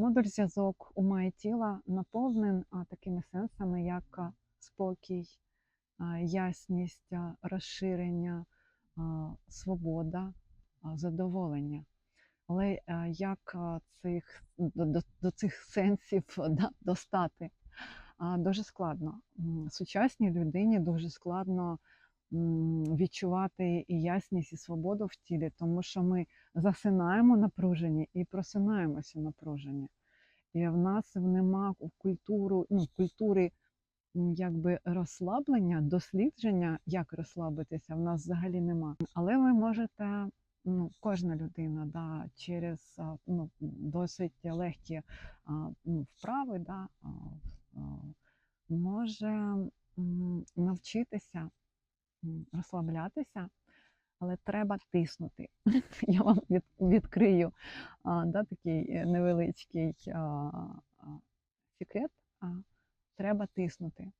Модуль зв'язок ума і тіла наповнен такими сенсами, як спокій, ясність, розширення, свобода, задоволення. Але як цих, до, до, цих сенсів достати? Дуже складно. Сучасній людині дуже складно відчувати і ясність, і свободу в тілі, тому що ми засинаємо напружені і просинаємося напружені. І в нас нема культуру, ну, культури якби розслаблення, дослідження, як розслабитися, в нас взагалі нема. Але ви можете, ну, кожна людина, да, через ну, досить легкі ну, вправи, да, може навчитися розслаблятися, але треба тиснути. Я вам від, відкрию а, да, такий е, невеличкий а, секрет. А, треба тиснути.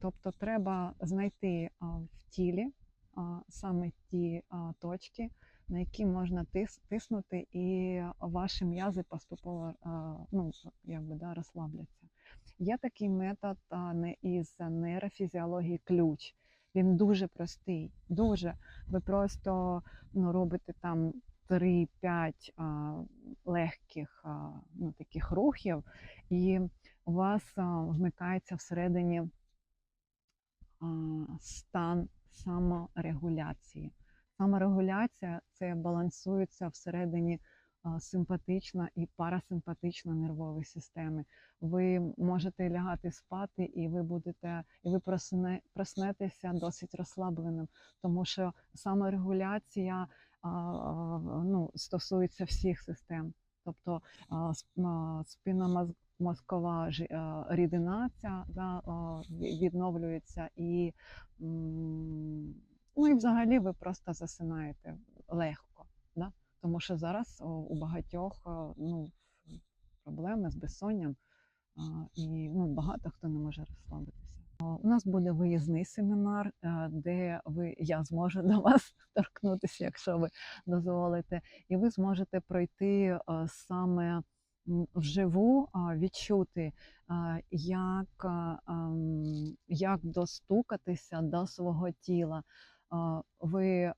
Тобто треба знайти а, в тілі а, саме ті а, точки, на які можна тис, тиснути, і ваші м'язи поступово а, ну, якби, да, розслабляться. Є такий метод а, не із нейрофізіології ключ. Він дуже простий, дуже. Ви просто ну, робите там 3-5 а, легких ну, таких рухів, і у вас вмикається всередині стан саморегуляції. Саморегуляція це балансується всередині симпатична і парасимпатична нервові системи. Ви можете лягати спати, і ви будете, і ви просне, проснетеся досить розслабленим, тому що саморегуляція ну, стосується всіх систем. Тобто а, сп- мозкова рідина ця да, відновлюється і, ну, і взагалі ви просто засинаєте легко. Тому що зараз у багатьох ну, проблеми з безсонням, і ну, багато хто не може розслабитися. У нас буде виїзний семінар, е, де ви, я зможу до вас торкнутися, якщо ви дозволите, і ви зможете пройти е, саме вживу, відчути, як, як достукатися до свого тіла. Ви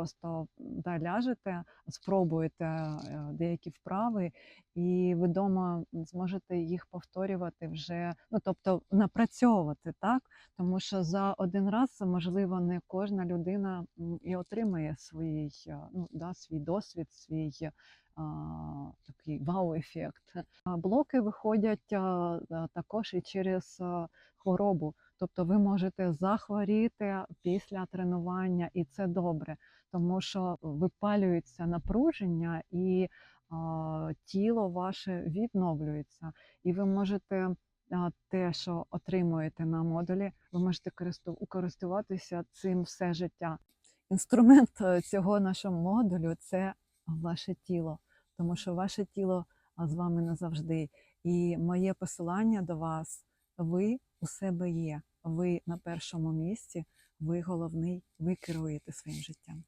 просто да, ляжете, спробуєте е, деякі вправи, і ви вдома зможете їх повторювати вже, ну тобто напрацьовувати, так? Тому що за один раз, можливо, не кожна людина і отримає свій, е, ну, да, свій досвід, свій такий вау-ефект. Блоки виходять також і через хворобу. Тобто ви можете захворіти після тренування, і це добре, тому що випалюється напруження і тіло ваше відновлюється, і ви можете те, що отримуєте на модулі, ви можете користуватися цим все життя. Інструмент е, цього нашого модулю це ваше тіло, тому що ваше тіло з вами назавжди. І моє посилання до вас: ви у себе є, ви на першому місці, ви головний, ви керуєте своїм життям.